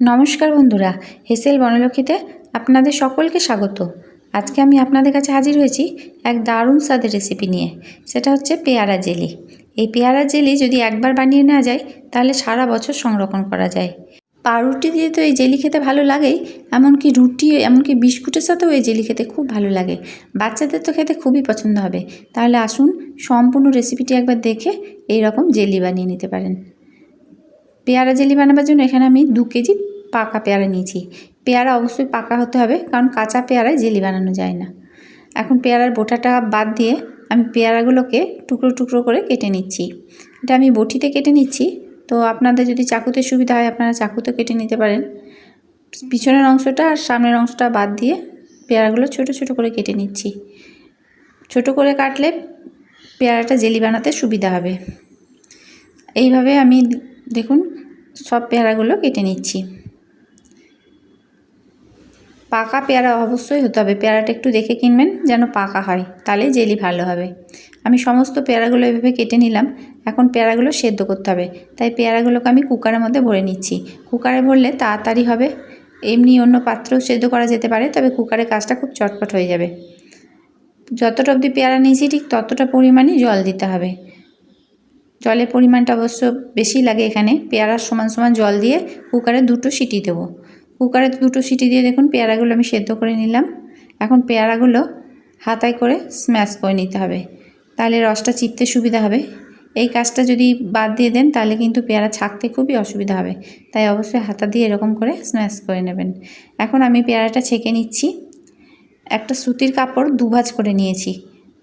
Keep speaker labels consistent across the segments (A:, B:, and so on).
A: নমস্কার বন্ধুরা হেসেল বনলক্ষীতে আপনাদের সকলকে স্বাগত। আজকে আমি আপনাদের কাছে হাজির হয়েছি এক দারুণ স্বাদের রেসিপি নিয়ে, সেটা হচ্ছে পেয়ারা জেলি। এই পেয়ারা জেলি যদি একবার বানিয়ে নেওয়া যায়, তাহলে সারা বছর সংরক্ষণ করা যায়। পাউরুটি দিয়ে তো এই জেলি খেতে ভালো লাগেই, এমনকি রুটি, এমনকি বিস্কুটের সাথেও এই জেলি খেতে খুব ভালো লাগে। বাচ্চাদের তো খেতে খুবই পছন্দ হবে। তাহলে আসুন, সম্পূর্ণ রেসিপিটি একবার দেখে এই রকম জেলি বানিয়ে নিতে পারেন। পেয়ারা জেলি বানাবার জন্য এখানে আমি দু কেজি পাকা পেয়ারা নিয়েছি। পেয়ারা অবশ্যই পাকা হতে হবে, কারণ কাঁচা পেয়ারায় জেলি বানানো যায় না। এখন পেয়ারার বোটাটা বাদ দিয়ে আমি পেয়ারাগুলোকে টুকরো টুকরো করে কেটে নিচ্ছি। এটা আমি বটিতে কেটে নিচ্ছি। তো আপনাদের যদি চাকুতে সুবিধা হয়, আপনারা চাকুতে কেটে নিতে পারেন। পিছনের অংশটা আর সামনের অংশটা বাদ দিয়ে পেয়ারাগুলো ছোট ছোট করে কেটে নিচ্ছি। ছোট করে কাটলে পেয়ারাটা জেলি বানাতে সুবিধা হবে। এইভাবে আমি দেখুন, সব পেয়ারাগুলো কেটে নিচ্ছি। পাকা পেয়ারা অবশ্যই হতে হবে। পেয়ারাটা একটু দেখে কিনবেন যেন পাকা হয়, তাহলে জেলি ভালো হবে। আমি সমস্ত পেয়ারাগুলো এভাবে কেটে নিলাম। এখন পেয়ারাগুলো সেদ্ধ করতে হবে। তাই পেয়ারাগুলোকে আমি কুকারের মধ্যে ভরে নিচ্ছি। কুকারে ভরলে তাড়াতাড়ি হবে। এমনি অন্য পাত্রেও সেদ্ধ করা যেতে পারে, তবে কুকারের কাজটা খুব চটপট হয়ে যাবে। যতটা অবধি পেয়ারা নিয়েছি, ঠিক ততটা পরিমাণই জল দিতে হবে। জলের পরিমাণটা অবশ্য বেশি লাগে এখানে। পেয়ারার সমান সমান জল দিয়ে কুকারে দুটো সিটি দেবো। কুকারে দুটো সিটি দিয়ে দেখুন পেয়ারাগুলো আমি সেদ্ধ করে নিলাম। এখন পেয়ারাগুলো হাতায় করে স্ম্যাশ করে নিতে হবে। তাহলে রসটা চিপতে সুবিধা হবে। এই কাজটা যদি বাদ দিয়ে দেন তাহলে কিন্তু পেয়ারা ছাকতে খুবই অসুবিধা হবে। তাই অবশ্যই হাতা দিয়ে এরকম করে স্ম্যাশ করে নেবেন। এখন আমি পেয়ারাটা ছেঁকে নিচ্ছি। একটা সুতির কাপড় দুভাজ করে নিয়েছি।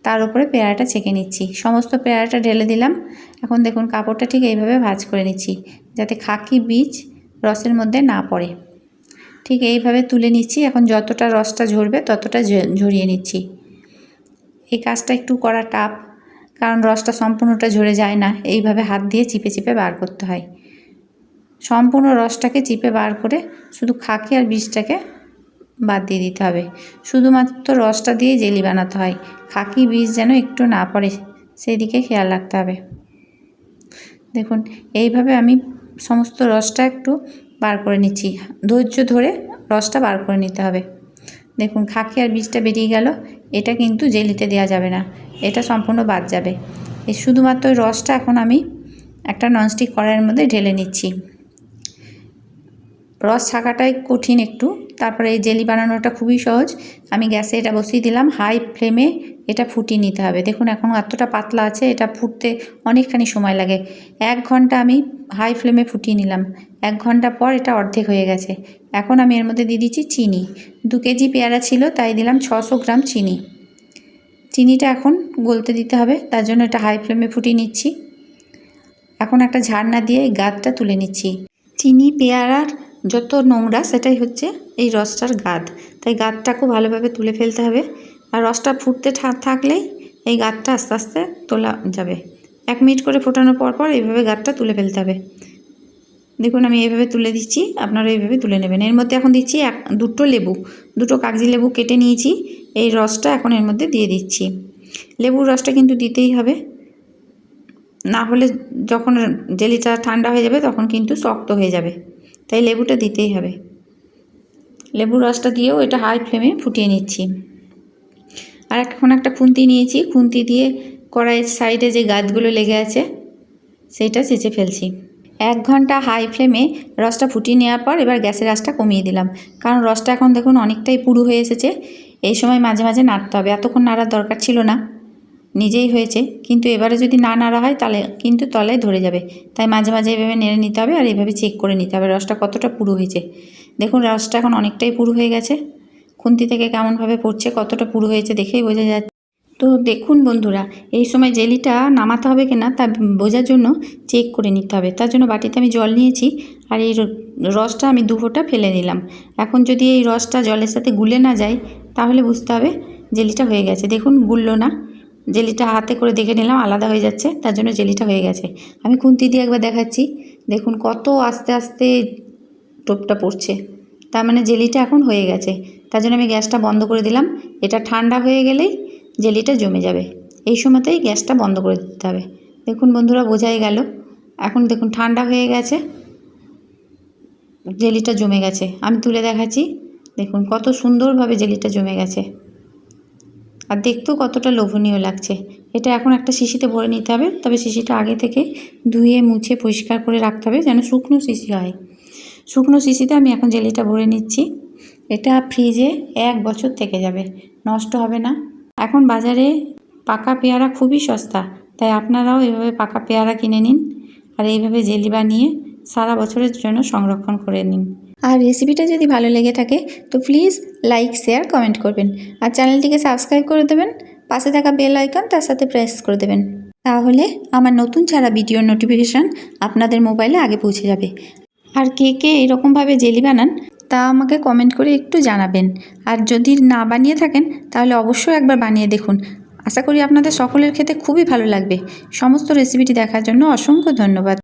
A: তার উপরে পেয়ারাটা ছেঁকে নিচ্ছি। সমস্ত পেয়ারাটা ঢেলে দিলাম। এখন দেখুন কাপড়টা ঠিক এইভাবে ভাজ করে নিচ্ছি। যাতে খাকি বীজ রসের মধ্যে না পড়ে। ঠিক এইভাবে তুলে নিচ্ছি। এখন যতটা রসটা ঝরবে ততটা ঝরিয়ে নিচ্ছি। এই কাজটা একটু করা টাপ কারণ রসটা সম্পূর্ণটা ঝরে যায় না। এইভাবে হাত দিয়ে চিপে চিপে বার করতে হয়। সম্পূর্ণ রসটাকে চিপে বার করে শুধু খাকি আর বীজটাকে বাদ দিয়ে দিতে হবে। শুধুমাত্র রসটা দিয়ে জেলি বানাতে হয়। খাকি বীজ যেন একটু না পড়ে সেই দিকে খেয়াল রাখতে হবে। দেখুন, এইভাবে আমি সমস্ত রসটা একটু বার করে নিচ্ছি। ধৈর্য ধরে রসটা বার করে নিতে হবে। দেখুন, খাকি আর বীজটা বেরিয়ে গেল। এটা কিন্তু জেলিতে দেওয়া যাবে না। এটা সম্পূর্ণ বাদ যাবে। এই শুধুমাত্র রসটা এখন আমি একটা ননস্টিক কড়াইয়ের মধ্যে ঢেলে নিচ্ছি। রস ছাকাটাই কঠিন একটু। তারপরে এই জেলি বানানোটা খুবই সহজ। আমি গ্যাসে এটা বসিয়ে দিলাম। হাই ফ্লেমে এটা ফুটিয়ে নিতে হবে। দেখুন, এখন এতটা পাতলা আছে, এটা ফুটতে অনেকখানি সময় লাগে। এক ঘণ্টা আমি হাই ফ্লেমে ফুটিয়ে নিলাম। এক ঘণ্টা পর এটা অর্ধেক হয়ে গেছে। এখন আমি এর মধ্যে দিয়ে দিচ্ছি চিনি। দু কেজি পেয়ারা ছিল, তাই দিলাম ছশো গ্রাম চিনি। চিনিটা এখন গলতে দিতে হবে। তার জন্য এটা হাই ফ্লেমে ফুটিয়ে নিচ্ছি। এখন একটা ঝাড়না দিয়ে গাদটা তুলে নিচ্ছি। চিনি, পেয়ারার যত নোংরা, সেটাই হচ্ছে এই রসটার গাদ তাই গাদটা খুব ভালোভাবে তুলে ফেলতে হবে। আর রসটা ফুটতে থাকলেই এই গাদটা আস্তে আস্তে তোলা যাবে। এক মিনিট করে ফোটানোর পর পর এইভাবে গাদটা তুলে ফেলতে হবে। দেখুন, আমি এইভাবে তুলে দিচ্ছি, আপনারা এইভাবে তুলে নেবেন। এর মধ্যে এখন দিচ্ছি এক, দুটো লেবু, দুটো কাগজি লেবু কেটে নিয়েছি। এই রসটা এখন এর মধ্যে দিয়ে দিচ্ছি। লেবুর রসটা কিন্তু দিতেই হবে। না হলে যখন জেলিটা ঠান্ডা হয়ে যাবে, তখন কিন্তু শক্ত হয়ে যাবে। তাই লেবুটা দিতেই হবে। লেবুর রসটা দিয়েও এটা হাই ফ্লেমে ফুটিয়ে নিচ্ছি। আর এখন একটা খুন্তি নিয়েছি, খুন্তি দিয়ে কড়াইয়ের সাইডে যে গাছগুলো লেগে আছে, সেইটা চেঁচে ফেলছি। এক ঘণ্টা হাই ফ্লেমে রসটা ফুটিয়ে নেওয়ার পর এবার গ্যাসের আঁচটা কমিয়ে দিলাম। কারণ রসটা এখন দেখুন অনেকটাই পুরু হয়ে এসেছে, এই সময় মাঝে মাঝে নাড়তে হবে। এতক্ষণ নাড়ার দরকার ছিল না। নিজেই হয়েছে। কিন্তু এবারে যদি না নাড়া হয়, তাহলে কিন্তু তলায় ধরে যাবে। তাই মাঝে মাঝে এভাবে নেড়ে নিতে হবে আর এভাবে চেক করে নিতে হবে রসটা কতটা পুরু হয়েছে। দেখুন, রসটা এখন অনেকটাই পুরু হয়ে গেছে। খুন্তি থেকে কেমনভাবে পড়ছে, কতটা পুরু হয়েছে দেখেই বোঝা যাচ্ছে। তো দেখুন বন্ধুরা, এই সময় জেলিটা নামাতে হবে কিনা তা বোঝার জন্য চেক করে নিতে হবে। তার জন্য বাটিতে আমি জল নিয়েছি আর এই রসটা আমি দু ফোঁটা ফেলে দিলাম। এখন যদি এই রসটা জলের সাথে গুলে না যায়, তাহলে বুঝতে হবে জেলিটা হয়ে গেছে। দেখুন, গুললো না। জেলিটা হাতে করে দেখে নিলাম, আলাদা হয়ে যাচ্ছে, তার জন্য জেলিটা হয়ে গেছে। আমি খুন্তি দিয়ে একবার দেখাচ্ছি। দেখুন কত আস্তে আস্তে টোপটা পড়ছে। তার মানে জেলিটা এখন হয়ে গেছে। তার জন্য আমি গ্যাসটা বন্ধ করে দিলাম। এটা ঠান্ডা হয়ে গেলেই জেলিটা জমে যাবে। এই সময়তেই গ্যাসটা বন্ধ করে দিতে হবে। দেখুন বন্ধুরা, বোঝাই গেল। এখন দেখুন ঠান্ডা হয়ে গেছে। জেলিটা জমে গেছে। আমি তুলে দেখাচ্ছি। দেখুন কত সুন্দরভাবে জেলিটা জমে গেছে। আর দেখতেও কতটা লোভনীয় লাগছে। এটা এখন একটা শিশিতে ভরে নিতে হবে, তবে শিশিটা আগে থেকে ধুয়ে, মুছে, পরিষ্কার করে রাখতে হবে যেন শুকনো শিশি হয়। শুকনো শিশিতে আমি এখন জেলিটা ভরে নিচ্ছি। এটা ফ্রিজে এক বছর থেকে যাবে, নষ্ট হবে না। এখন বাজারে পাকা পেয়ারা খুবই সস্তা, তাই আপনারাও এভাবে পাকা পেয়ারা কিনে নিন আর এইভাবে জেলি বানিয়ে সারা বছরের জন্য সংরক্ষণ করে নিন। আর রেসিপিটা যদি ভালো লেগে থাকে, তো প্লিজ লাইক শেয়ার কমেন্ট করবেন। আর চ্যানেলটিকে সাবস্ক্রাইব করে দেবেন, পাশে থাকা বেল আইকন তার সাথে প্রেস করে দেবেন। তাহলে আমার নতুন ছাড়া ভিডিওর নোটিফিকেশান আপনাদের মোবাইলে আগে পৌঁছে যাবে। আর কে কে এরকমভাবে জেলি বানান, তা আমাকে কমেন্ট করে একটু জানাবেন। আর যদি না বানিয়ে থাকেন, তাহলে অবশ্যই একবার বানিয়ে দেখুন। আশা করি আপনাদের সকলের খেতে খুবই ভালো লাগবে। সমস্ত রেসিপিটি দেখার জন্য অসংখ্য ধন্যবাদ।